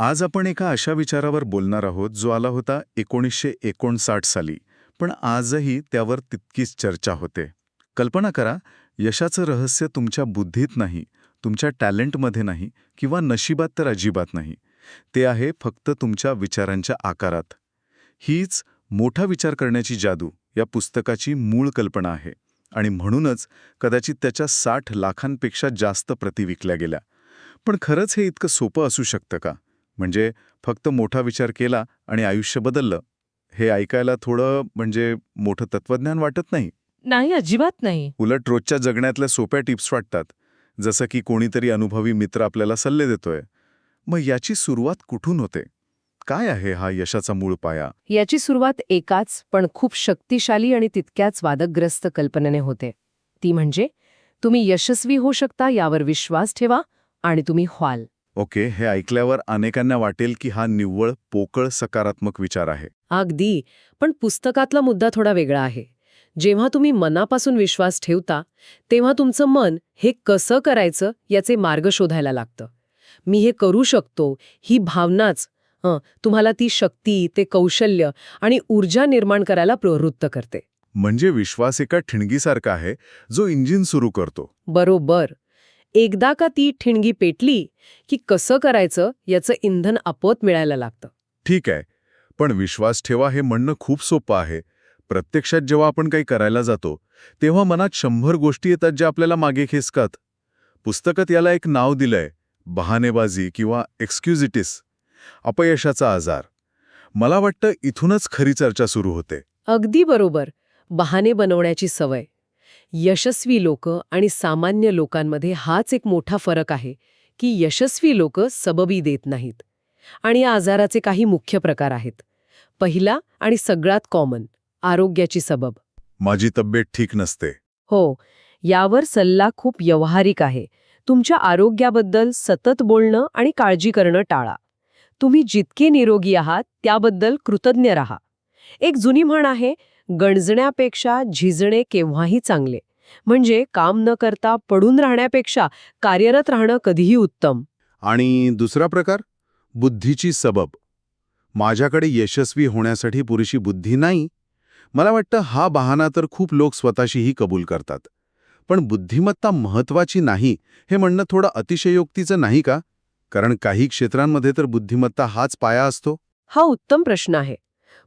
आज आपण एका अशा विचारावर बोलणार आहोत जो आला होता एकोणीसशे एकोणसाठ साली पण आजही त्यावर तितकीच चर्चा होते. कल्पना करा यशाचं रहस्य तुमच्या बुद्धीत नाही तुमच्या टॅलेंटमध्ये नाही किंवा नशिबात तर अजिबात नाही. ते आहे फक्त तुमच्या विचारांच्या आकारात. हीच मोठा विचार करण्याची जादू या पुस्तकाची मूळ कल्पना आहे. आणि म्हणूनच कदाचित त्याच्या साठ लाखांपेक्षा जास्त प्रती विकल्या गेल्या. पण खरंच हे इतकं सोपं असू शकतं का? म्हणजे फक्त मोठा विचार केला आणि आयुष्य बदललं. हे ऐकायला थोडं म्हणजे मोठं तत्वज्ञान वाटत नाही? नाही अजिबात नाही. उलट रोजच्या जगण्यातल्या सोप्या टिप्स वाटतात. जसं की कोणीतरी अनुभवी मित्र आपल्याला सल्ले देतोय. मग याची सुरुवात कुठून होते? काय आहे हा यशाचा मूळ पाया? याची सुरुवात एकाच पण खूप शक्तिशाली आणि तितक्याच वादग्रस्त कल्पनेने होते. ती म्हणजे तुम्ही यशस्वी होऊ शकता यावर विश्वास ठेवा आणि तुम्ही व्हाल. ओके हे ऐकल्यावर अनेकांना वाटेल की हा निव्वळ पोकळ सकारात्मक विचार आहे. अगदी. पण पुस्तकातला मुद्दा थोडा वेगळा आहे. जेव्हा तुम्ही मनापासून विश्वास ठेवता तेव्हा तुमचं मन हे कसं करायचं याचे मार्ग शोधायला लागतं. मी हे करू शकतो ही भावनाच तुम्हाला ती शक्ती ते कौशल्य आणि ऊर्जा निर्माण करायला प्रवृत्त करते. म्हणजे विश्वास एका ठिणगीसारखा आहे जो इंजिन सुरू करतो. बरोबर. एकदा का ती ठिणगी पेटली की कसं करायचं याचं इंधन आपोत मिळायला लागतं. ठीक आहे. पण विश्वास ठेवा हे म्हणणं खूप सोपं आहे. प्रत्यक्षात जेव्हा आपण काही करायला जातो तेव्हा मनात शंभर गोष्टी येतात ज्या आपल्याला मागे खेचतात. पुस्तकात याला एक नाव दिलंय बहानेबाजी किंवा एक्सक्युजिटिस अपयशाचा आजार. मला वाटतं इथूनच खरी चर्चा सुरू होते. अगदी बरोबर. बहाने बनवण्याची सवय. यशस्वी लोक आणि सामान्य लोकांमध्ये हाच एक मोठा फरक आहे की यशस्वी लोक सबबी देत नाहीत. आणि या आजाराचे काही मुख्य प्रकार आहेत. पहिला आणि सगळ्यात कॉमन आरोग्याची सबब. माझी तब्येत ठीक नसते. हो यावर सल्ला खूप व्यवहारिक आहे. तुमच्या आरोग्याबद्दल सतत बोलणं आणि काळजी करणं टाळा. तुम्ही जितके निरोगी आहात त्याबद्दल कृतज्ञ राहा. एक जुनी म्हण आहे गणजण्यापेक्षा झिजणे केव्हाही चांगले. म्हणजे काम न करता पडून राहण्यापेक्षा कार्यरत राहणं कधीही उत्तम. आणि दुसरा प्रकार? बुद्धीची सबब. माझ्याकडे यशस्वी होण्यासाठी पुरेशी बुद्धी नाही. मला वाटतं हा बहाणा तर खूप लोक स्वतःशीही कबूल करतात. पण बुद्धिमत्ता महत्वाची नाही हे म्हणणं थोडं अतिशयोक्तीचं नाही का? कारण काही क्षेत्रांमध्ये तर बुद्धिमत्ता हाच पाया असतो. हा उत्तम प्रश्न आहे.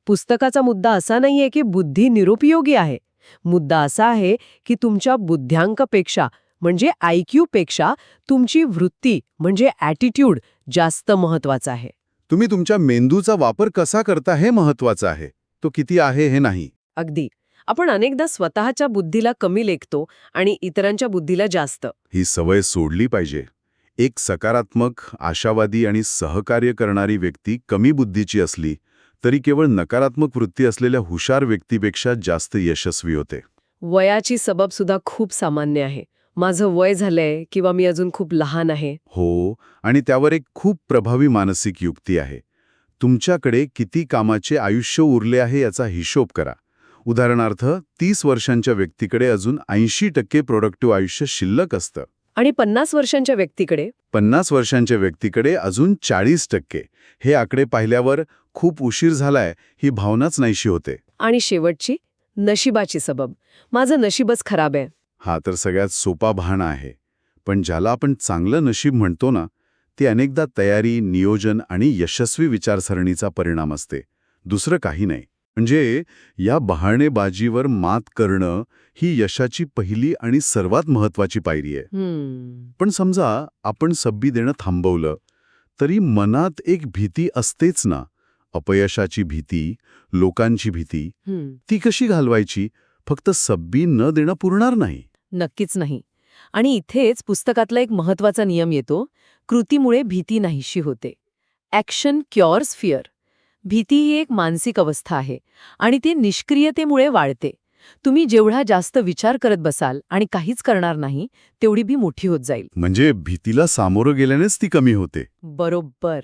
पुस्तकाचा मुद्दा असा नाहीये की बुद्धी निरुपयोगी आहे. मुद्दा असा आहे की तुमच्या बुद्ध्यांकपेक्षा म्हणजे आयक्यू पेक्षा तुमची वृत्ती म्हणजे ॲटिट्यूड जास्त महत्त्वाचा आहे. तुम्ही तुमच्या मेंदूचा वापर कसा करता हे महत्वाचं आहे. तो किती आहे हे नाही. अगदी. आपण अनेकदा स्वतःच्या बुद्धीला कमी लेखतो आणि इतरांच्या बुद्धीला जास्त. ही सवय सोडली पाहिजे. एक सकारात्मक आशावादी आणि सहकार्य करणारी व्यक्ती कमी बुद्धीची असली तरी केवळ नकारात्मक वृत्ती असलेल्या हुशार व्यक्तीपेक्षा जास्त यशस्वी होते. वयाची सबब सुद्धा खूप सामान्य आहे. माझं वय झालंय किंवा मी अजून खूप लहान आहे. हो आणि त्यावर एक खूप प्रभावी मानसिक युक्ती आहे. तुमच्याकडे किती कामाचे आयुष्य उरले आहे याचा हिशोब करा. उदाहरणार्थ तीस वर्षांच्या व्यक्तीकडे अजून ऐंशी टक्के प्रोडक्टिव्ह आयुष्य शिल्लक असतं. आणि पन्नास वर्षांच्या व्यक्तीकडे? पन्नास वर्षांच्या व्यक्तीकडे अजून चाळीस टक्के. हे आकडे पाहिल्यावर खूप उशीर झालाय ही भावनाच नाहीशी होते. आणि शेवटची नशिबाची सबब. माझं नशीबच खराब आहे. हा तर सगळ्यात सोपा बहाणा आहे. पण ज्याला आपण चांगलं नशीब म्हणतो ना ती अनेकदा तयारी नियोजन आणि यशस्वी विचारसरणीचा परिणाम असते. दुसरं काही नाही. म्हणजे या बहाणेबाजीवर मात करणं ही यशाची पहिली आणि सर्वात महत्वाची पायरी आहे. हम्म. पण समजा आपण सब्बी देणं थांबवलं तरी मनात एक भीती असतेच ना. अपयशाची भीती लोकांची भीती हम्म. ती कशी घालवायची? फक्त सब्बी न देणं पुरणार नाही. नक्कीच नाही. आणि इथेच पुस्तकातला एक महत्त्वाचा नियम येतो कृतीमुळे भीती नाहीशी होते. ॲक्शन क्युअर्स फिअर भीती ही एक मानसिक अवस्था आहे आणि ती निष्क्रियतेमुळे वाढते. तुम्ही जेवढा जास्त विचार करत बसाल आणि काहीच करणार नाही तेवढी बी मोठी होत जाईल. म्हणजे भीतीला सामोरं गेल्यानेच ती कमी होते. बरोबर.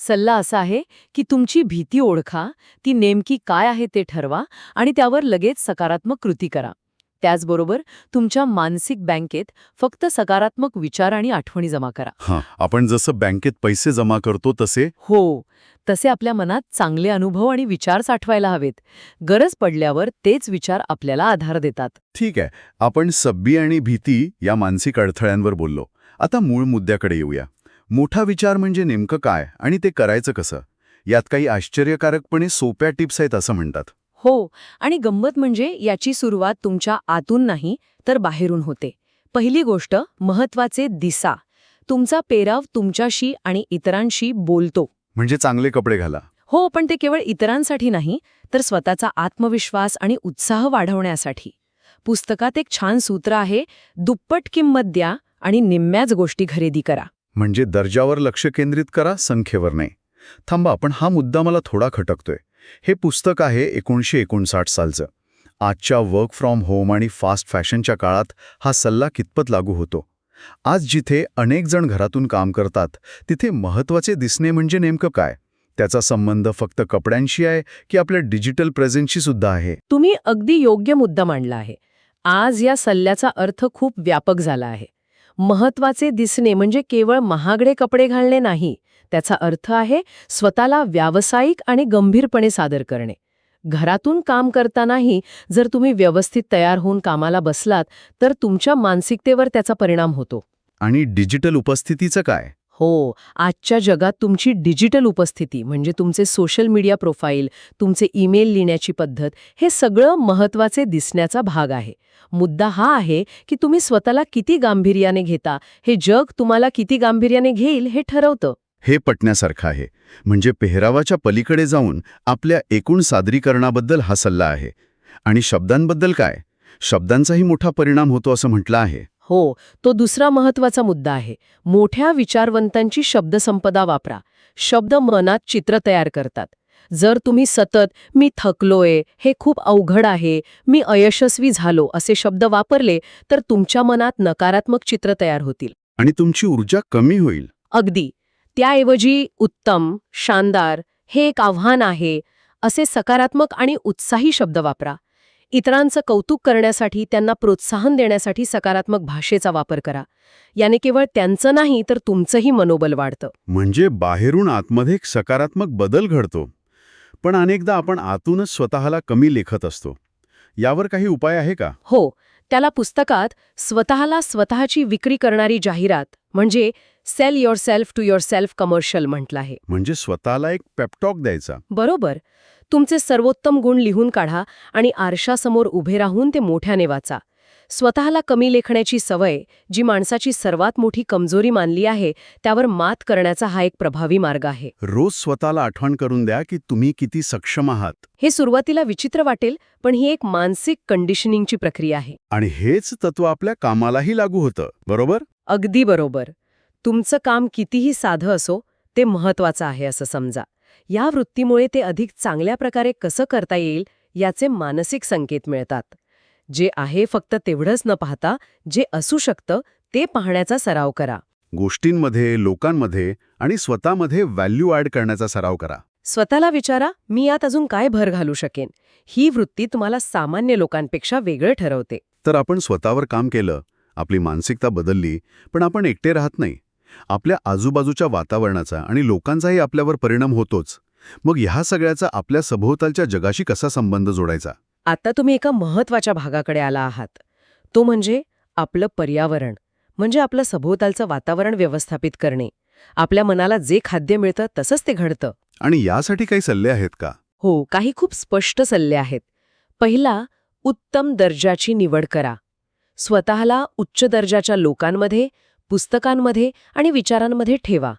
सल्ला असा आहे की तुमची भीती ओळखा ती नेमकी काय आहे ते ठरवा आणि त्यावर लगेच सकारात्मक कृती करा. त्याचबरोबर तुमच्या मानसिक बँकेत फक्त सकारात्मक विचार आणि आठवणी जमा करा. आपण जसं बँकेत पैसे जमा करतो तसे हो तसे आपल्या मनात चांगले अनुभव आणि विचार साठवायला हवेत. गरज पडल्यावर तेच विचार आपल्याला आधार देतात. ठीक आहे. आपण सब्बी आणि भीती या मानसिक अडथळ्यांवर बोललो. आता मूळ मुद्द्याकडे येऊया. मोठा विचार म्हणजे नेमकं काय आणि ते करायचं कसं? यात काही आश्चर्यकारकपणे सोप्या टिप्स आहेत असं म्हणतात. हो आणि गंमत म्हणजे याची सुरुवात तुमच्या आतून नाही तर बाहेरून होते. पहिली गोष्ट महत्त्वाचे दिसा. तुमचा पेराव तुमच्याशी आणि इतरांशी बोलतो. म्हणजे चांगले कपडे घाला. हो पण ते केवळ इतरांसाठी नाही तर स्वतःचा आत्मविश्वास आणि उत्साह वाढवण्यासाठी. पुस्तकात एक छान सूत्र आहे दुप्पट किंमत द्या आणि निम्म्याच गोष्टी खरेदी करा. म्हणजे दर्जावर लक्ष केंद्रित करा संख्येवर नाही. थांबा पण हा मुद्दा मला थोडा खटकतोय. हे पुस्तक आहे एकोणीशे एकोणसाठ सालचं. आजच्या वर्क फ्रॉम होम आणि फास्ट फॅशनच्या काळात हा सल्ला कितपत लागू होतो? आज जिथे अनेक जण घरातून काम करतात तिथे महत्त्वाचे दिसणे म्हणजे नेमकं काय? त्याचा संबंध फक्त कपड्यांशी आहे की आपल्या डिजिटल प्रेझेन्सशी सुद्धा आहे? तुम्ही अगदी योग्य मुद्दा मांडला आहे. आज या सल्ल्याचा अर्थ खूप व्यापक झाला आहे. महत्त्वाचे दिसणे म्हणजे केवळ महागडे कपडे घालणे नाही त्याचा अर्थ आहे स्वतःला व्यावसायिक आणि गंभीरपणे सादर करणे. घरातून काम करतानाही जर तुम्ही व्यवस्थित तयार होऊन कामाला बसलात तर तुमच्या मानसिकतेवर त्याचा परिणाम होतो. आणि डिजिटल उपस्थितीचं काय? हो आजच्या जगात तुमची डिजिटल उपस्थिती म्हणजे तुमचे सोशल मीडिया प्रोफाईल तुमचे ईमेल लिहिण्याची पद्धत हे सगळं महत्त्वाचे दिसण्याचा भाग आहे. मुद्दा हा आहे की तुम्ही स्वतःला किती गांभीर्याने घेता हे जग तुम्हाला किती गांभीर्याने घेईल हे ठरवतं. हे पटण्यासारखं आहे. म्हणजे पेहरावाच्या पलीकडे जाऊन आपल्या एकूण सादरीकरणाबद्दल हा सल्ला आहे. आणि शब्दांबद्दल काय? शब्दांचाही मोठा परिणाम होतो असं म्हटलं आहे. हो तो दुसरा महत्त्वाचा मुद्दा आहे. मोठ्या विचारवंतांची शब्दसंपदा वापरा. शब्द मनात चित्र तयार करतात. जर तुम्ही सतत मी थकलोय हे खूप अवघड आहे मी अयशस्वी झालो असे शब्द वापरले तर तुमच्या मनात नकारात्मक चित्र तयार होतील. आणि तुमची ऊर्जा कमी होईल. अगदी. त्याऐवजी उत्तम शानदार हे एक आव्हान आहे असे सकारात्मक आणि उत्साही शब्द वापरा. इतरांचं कौतुक करण्यासाठी त्यांना प्रोत्साहन देण्यासाठी सकारात्मक भाषेचा वापर करा. याने केवळ त्यांचं नाही तर तुमचंही मनोबल वाढतं. म्हणजे बाहेरून आतमध्ये एक सकारात्मक बदल घडतो. पण अनेकदा आपण आतूनच स्वतःला कमी लेखत असतो. यावर काही उपाय आहे का? हो. त्याला पुस्तकात स्वतःला स्वतःची विक्री करणारी जाहिरात म्हणजे sell yourself to yourself commercial म्हटलं आहे. म्हणजे स्वतःला एक पेपटॉक द्यायचा. बरोबर. तुमचे सर्वोत्तम गुण लिहून काढा आणि आरशासमोर उभे राहून ते मोठ्याने वाचा. स्वतःला कमी लेखण्याची सवय जी माणसाची सर्वात मोठी कमजोरी मानली आहे त्यावर मात करण्याचा हा एक प्रभावी मार्ग आहे. रोज स्वतःला आठवण करून द्या की तुम्ही किती सक्षम आहात. हे सुरुवातीला विचित्र वाटेल पण ही एक मानसिक कंडिशनिंगची प्रक्रिया आहे. आणि हेच तत्व आपल्या कामालाही लागू होतं बरोबर? अगदी बरोबर. तुमचं काम कितीही साधं असो ते महत्वाचं आहे असं समजा. या वृत्तीमुळे ते अधिक चांगल्या प्रकारे कसं करता येईल याचे मानसिक संकेत मिळतात. जे आहे फक्त तेवढंच न पाहता जे असू शकतं ते पाहण्याचा सराव करा. गोष्टींमध्ये लोकांमध्ये आणि स्वतःमध्ये व्हॅल्यू ॲड करण्याचा सराव करा. स्वतःला विचारा मी यात अजून काय भर घालू शकेन? ही वृत्ती तुम्हाला सामान्य लोकांपेक्षा वेगळं ठरवते. तर आपण स्वतःवर काम केलं आपली मानसिकता बदलली पण आपण एकटे राहत नाही. आपल्या आजूबाजूच्या वातावरणाचा आणि लोकांचाही आपल्यावर परिणाम होतोच. मग ह्या सगळ्याचा आपल्या सभोवतालच्या जगाशी कसा संबंध जोडायचा? आता तुम्ही एका महत्त्वाच्या भागाकडे आला आहात. तो म्हणजे आपलं पर्यावरण म्हणजे आपलं सभोवतालचं वातावरण व्यवस्थापित करणे. आपल्या मनाला जे खाद्य मिळतं तसंच ते घडतं. आणि यासाठी काही सल्ले आहेत का? हो काही खूप स्पष्ट सल्ले आहेत. पहिला उत्तम दर्जाची निवड करा. स्वतःला उच्च दर्जाच्या लोकांमध्ये पुस्तकांमध्ये आणि विचारांमध्ये ठेवा.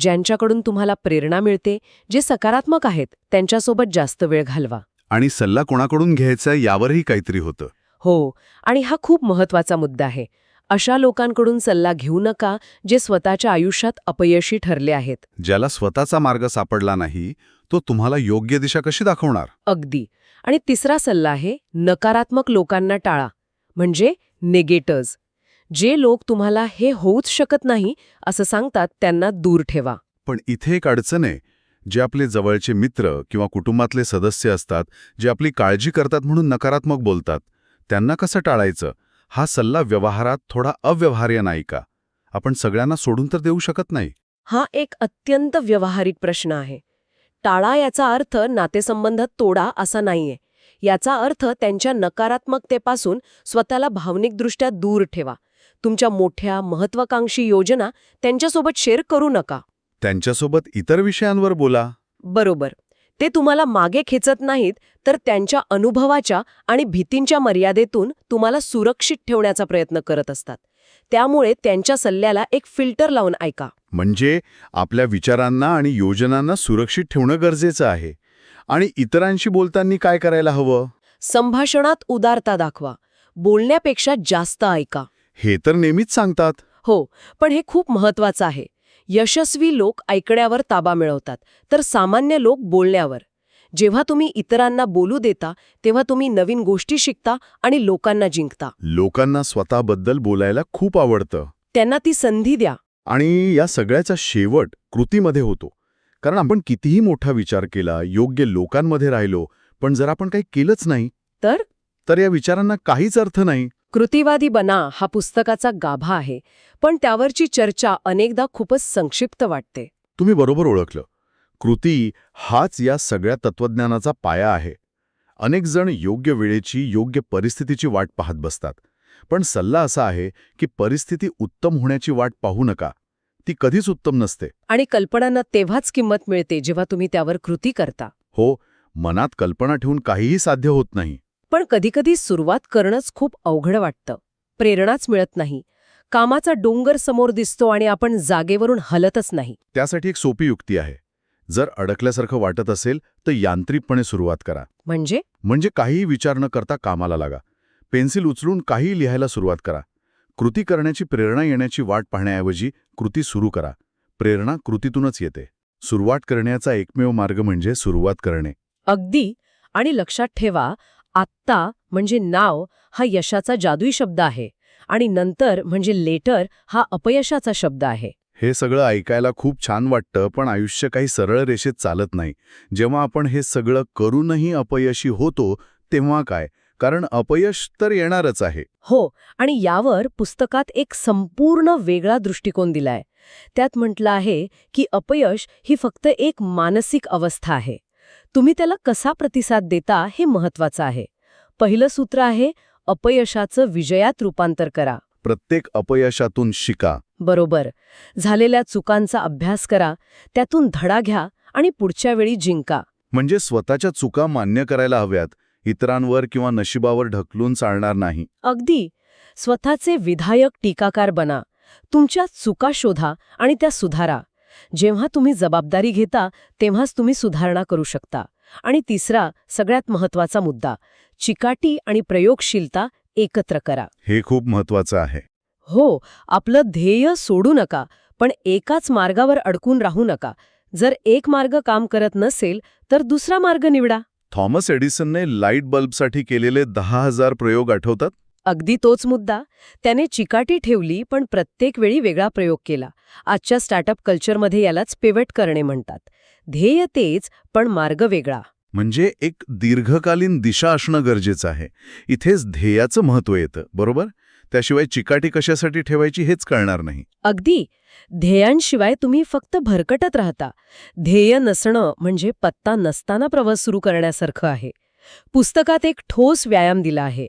ज्यांच्याकडून तुम्हाला प्रेरणा मिळते जे सकारात्मक आहेत त्यांच्यासोबत जास्त वेळ घालवा. आणि सल्ला कोणाकडून घ्यायचा यावरही काहीतरी होतं. हो आणि हा खूप महत्त्वाचा मुद्दा आहे. अशा लोकांकडून सल्ला घेऊ नका जे स्वतःच्या आयुष्यात अपयशी ठरले आहेत. ज्याला स्वतःचा मार्ग सापडला नाही तो तुम्हाला योग्य दिशा कशी दाखवणार? अगदी. आणि तिसरा सल्ला आहे नकारात्मक लोकांना टाळा. म्हणजे नेगेटर्स. जे लोक तुम्हाला हे होऊच शकत नाही असं सांगतात त्यांना दूर ठेवा. पण इथे एक अडचण आहे जे आपले जवळचे मित्र किंवा कुटुंबातले सदस्य असतात जे आपली काळजी करतात म्हणून नकारात्मक बोलतात त्यांना कसं टाळायचं? हा सल्ला व्यवहारात थोडा अव्यवहार्य नाही का? आपण सगळ्यांना सोडून तर देऊ शकत नाही. हा एक अत्यंत व्यवहारिक प्रश्न आहे. टाळा याचा अर्थ नातेसंबंध तोडा असा नाहीये. याचा अर्थ त्यांच्या नकारात्मकतेपासून स्वतःला भावनिकदृष्ट्या दूर ठेवा. तुमच्या मोठ्या महत्वाकांक्षी योजना त्यांच्यासोबत शेअर करू नका. त्यांच्यासोबत इतर विषयांवर बोला. बरोबर. ते तुम्हाला मागे खेचत नाहीत तर त्यांच्या अनुभवाच्या आणि भीतींच्या मर्यादेतून तुम्हाला सुरक्षित ठेवण्याचा प्रयत्न करत असतात. त्यामुळे त्यांच्या सल्ल्याला एक फिल्टर लावून ऐका. म्हणजे आपल्या विचारांना आणि योजनांना सुरक्षित ठेवणं गरजेचं आहे. आणि इतरांशी बोलताना काय करायला हवं? संभाषणात उदारता दाखवा. बोलण्यापेक्षा जास्त ऐका. हे तर नेहमीच सांगतात. हो पण हे खूप महत्वाचं आहे. यशस्वी लोक ऐकण्यावर ताबा मिळवतात. तर सामान्य लोक बोलण्यावर. जेव्हा तुम्ही इतरांना बोलू देता तेव्हा तुम्ही नवीन गोष्टी शिकता आणि लोकांना जिंकता. लोकांना स्वतःबद्दल बोलायला खूप आवडतं. त्यांना ती संधी द्या. आणि या सगळ्याचा शेवट कृतीमध्ये होतो. कारण आपण कितीही मोठा विचार केला योग्य लोकांमध्ये राहिलो पण जर आपण काही केलंच नाही तर? तर या विचारांना काहीच अर्थ नाही. कृतीवादी बना हा पुस्तकाचा गाभा आहे पण त्यावरची चर्चा अनेकदा खूपच संक्षिप्त वाटते. तुम्ही बरोबर ओळखलं. कृती हाच या सगळ्या तत्वज्ञानाचा पाया आहे. अनेक जण योग्य वेळेची योग्य परिस्थितीची वाट पाहत बसतात. पण सल्ला असा आहे की परिस्थिती उत्तम होण्याची वाट पाहू नका. ती कधीच उत्तम नसते. आणि कल्पनांना तेव्हाच किंमत मिळते जेव्हा तुम्ही त्यावर कृती करता. हो मनात कल्पना ठेवून काहीही साध्य होत नाही. पण कधीकधी सुरुवात करणंच खूप अवघड वाटतं. प्रेरणाच मिळत नाही. कामाचा डोंगर समोर दिसतो आणि आपण जागेवरून हलतच नाही. त्यासाठी एक सोपी युक्ती आहे. जर अडकल्यासारखं वाटत असेल तर यांत्रिकपणे सुरुवात करा. म्हणजे? म्हणजे काहीही विचार न करता कामाला लागा. पेन्सिल उचलून काहीही लिहायला सुरुवात करा. कृती करण्याची प्रेरणा येण्याची वाट पाहण्याऐवजी कृती सुरू करा. प्रेरणा कृतीतूनच येते. सुरुवात करण्याचा एकमेव मार्ग म्हणजे सुरुवात करणे. अगदी. आणि लक्षात ठेवा आत्ता म्हणजे नाव हा यशाचा जादुई शब्द आहे आणि नंतर म्हणजे लेटर हा अपयशाचा शब्द आहे. हे सगळं ऐकायला खूप छान वाटतं पण आयुष्य काही सरळ रेषेत चालत नाही. जेव्हा आपण हे सगळं करूनही अपयशी होतो तेव्हा काय? कारण अपयश तर येणारच आहे. हो आणि यावर पुस्तकात एक संपूर्ण वेगळा दृष्टिकोन दिलाय. त्यात म्हटलं आहे की अपयश ही फक्त एक मानसिक अवस्था आहे. तुम्ही त्याला कसा प्रतिसाद देता हे महत्वाचं आहे. पहिलं सूत्र आहे अपयशाचं विजयात रूपांतर करा. प्रत्येक अपयशातून शिका. बरोबर. झालेल्या चुकांचा अभ्यास करा त्यातून धडा घ्या आणि पुढच्या वेळी जिंका. म्हणजे स्वतःच्या चुका मान्य करायला हव्यात इतरांवर किंवा नशिबावर ढकलून चालणार नाही. अगदी. स्वतःचे विधायक टीकाकार बना. तुमच्या चुका शोधा आणि त्या सुधारा. जेव्हा तुम्ही जबाबदारी घेता तेव्हाच तुम्ही सुधारणा करू शकता. आणि तिसरा सगळ्यात महत्त्वाचा मुद्दा चिकाटी आणि प्रयोगशीलता एकत्र करा. हे खूप महत्वाचं आहे. हो आपलं ध्येय सोडू नका पण एकाच मार्गावर अडकून राहू नका. जर एक मार्ग काम करत नसेल तर दुसरा मार्ग निवडा. थॉमस एडिसनने लाइट बल्बसाठी केलेले दहा हजार प्रयोग आठवतात? अगदी तोच मुद्दा. त्याने चिकाटी ठेवली पण प्रत्येक वेळी वेगळा प्रयोग केला. आजच्या स्टार्टअप कल्चरमध्ये यालाच पिवट करणे म्हणतात. ध्येय तेच पण मार्ग वेगळा. म्हणजे एक दीर्घकालीन दिशा असणं गरजेचं आहे. इथेच ध्येयाचं महत्त्व येतं बरोबर? त्याशिवाय चिकाटी कशासाठी ठेवायची हेच कळणार नाही. अगदी. ध्येयांशिवाय तुम्ही फक्त भरकटत राहता. ध्येय नसणं म्हणजे पत्ता नसताना प्रवास सुरू करण्यासारखं आहे. पुस्तकात एक ठोस व्यायाम दिला आहे.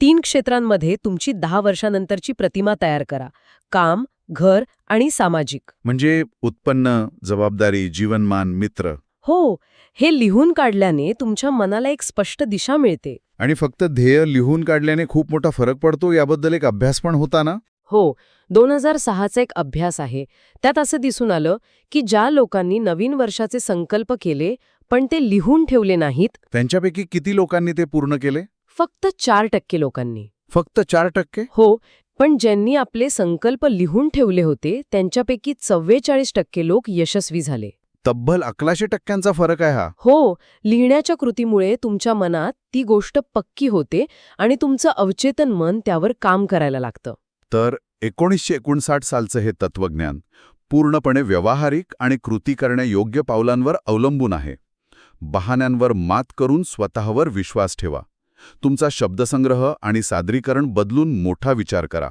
तीन क्षेत्रांमध्ये तुमची दहा वर्षानंतरची प्रतिमा तयार करा. काम घर आणि सामाजिक. म्हणजे उत्पन्न जबाबदारी जीवनमान मित्र. हो हे लिहून काढल्याने तुमच्या मनाला एक स्पष्ट दिशा मिळते. आणि फक्त ध्येय लिहून काढल्याने खूप मोठा फरक पडतो याबद्दल एक अभ्यास पण होता ना? हो दोन हजार सहाचा एक अभ्यास आहे. त्यात असं दिसून आलं की ज्या लोकांनी नवीन वर्षाचे संकल्प केले पण ते लिहून ठेवले नाहीत. त्यांच्यापैकी किती लोकांनी ते पूर्ण केले? फक्त चार टक्के लोकांनी. फक्त चार टक्के? हो पण ज्यांनी आपले संकल्प लिहून ठेवले होते त्यांच्यापैकी चव्वेचाळीस टक्के लोक यशस्वी झाले. तब्बल अकराशे टक्क्यांचा फरक आहे हा. हो लिहिण्याच्या कृतीमुळे तुमच्या मनात ती गोष्ट पक्की होते आणि तुमचं अवचेतन मन त्यावर काम करायला लागतं. तर एकोणीसशे एकोणसाठ सालचं हे तत्वज्ञान पूर्णपणे व्यावहारिक आणि कृती करण्यायोग्य पावलांवर अवलंबून आहे. बहाण्यांवर मात करून स्वतःवर विश्वास ठेवा. तुमचा शब्दसंग्रह आणि सादरीकरण बदलून मोठा विचार करा.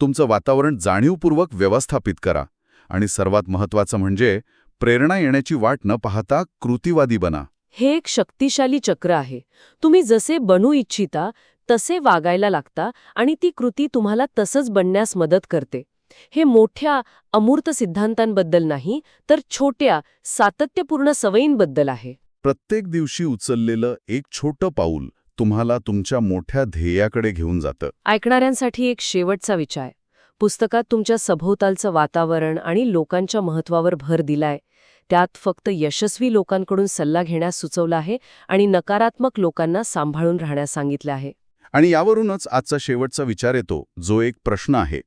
तुमचं वातावरण जाणीवपूर्वक व्यवस्थापित करा. आणि सर्वात महत्त्वाचं म्हणजे प्रेरणा येण्याची वाट न पाहता कृतीवादी बना. हे एक शक्तिशाली चक्र आहे. तुम्ही जसे बनू इच्छिता तसे वागायला लागता आणि ती कृती तुम्हाला तसंच बनण्यास मदत करते. हे मोठ्या अमूर्त सिद्धांतांबद्दल नाही तर छोट्या सातत्यपूर्ण सवयींबद्दल आहे. प्रत्येक दिवशी उचललेलं एक छोटं पाऊल तुम्हाला तुमच्या मोठ्या ध्येयाकडे घेऊन जातं. ऐकणाऱ्यांसाठी एक शेवटचा विचार. पुस्तकात तुमच्या सभोवतालचं वातावरण आणि लोकांच्या महत्वावर भर दिलाय. त्यात फक्त यशस्वी लोकांकडून सल्ला घेण्यास सुचवला आहे आणि नकारात्मक लोकांना सांभाळून राहण्यास सांगितलं आहे. आणि यावरूनच आजचा शेवटचा विचार येतो जो एक प्रश्न आहे.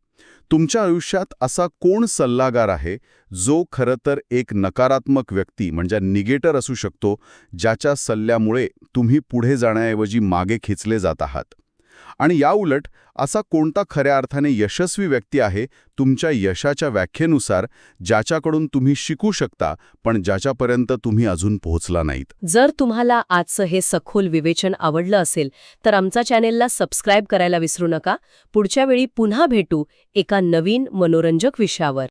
तुमच्या आयुष्यात असा कोण सल्लागार आहे जो खरं तर एक नकारात्मक व्यक्ती म्हणजे निगेटर असू शकतो ज्याच्या सल्ल्यामुळे तुम्ही पुढे जाण्याऐवजी मागे खेचले जात आहात? आणि याउलट असा कोणता खऱ्या अर्थाने यशस्वी व्यक्ती आहे तुमच्या यशाच्या व्याख्येनुसार ज्याच्याकडून तुम्ही शिकू शकता पण ज्याच्यापर्यंत तुम्ही अजून पोहोचला नाहीत? जर तुम्हाला आजचं हे सखोल विवेचन आवडलं असेल तर आमचा चॅनेलला सबस्क्राईब करायला विसरू नका. पुढच्या वेळी पुन्हा भेटू एका नवीन मनोरंजक विषयावर.